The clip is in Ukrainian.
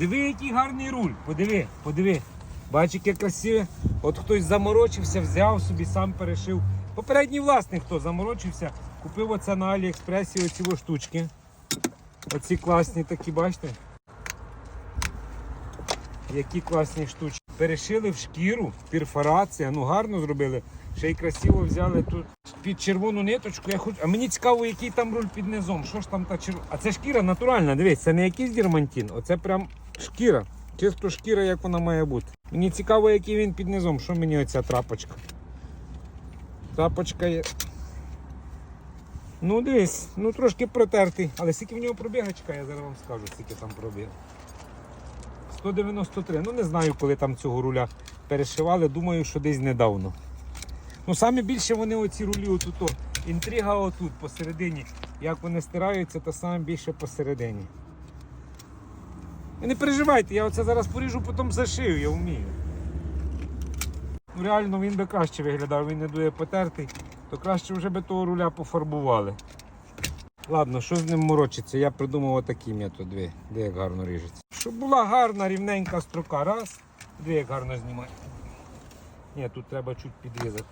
Диви, який гарний руль. Подиви, подиви. Бач, яке красиве. От хтось заморочився, взяв собі, сам перешив. Попередній власник, хто заморочився, купив оце на Аліекспресі оці штучки. Оці класні такі, бачите? Які класні штучки. Перешили в шкіру, перфорація, ну гарно зробили. Ще й красиво взяли тут під червону ниточку. Я хочу... А мені цікаво, який там руль під низом. Що ж там та червона? А це шкіра натуральна, дивись, це не якийсь дірмантін, оце прям шкіра. Чисто шкіра, як вона має бути. Мені цікаво, який він під низом. Що мені оця трапочка? Трапочка є. Ну дивись, ну трошки протертий. Але скільки в нього пробіга, чекай, я зараз вам скажу, скільки там пробіг. 193. Ну не знаю, коли там цього руля перешивали. Думаю, що десь недавно. Ну саме більше вони оці рулі отут. Інтрига отут посередині. Як вони стираються, то саме більше посередині. Ви не переживайте, я оце зараз поріжу, потім зашию, я вмію. Ну реально він би краще виглядав, він не дує потертий, то краще вже би того руля пофарбували. Ладно, що з ним морочиться? Я придумав отакий метод, диви, де як гарно ріжеться. Щоб була гарна рівненька строка. Раз, диви, як гарно знімає. Ні, тут треба чуть підрізати.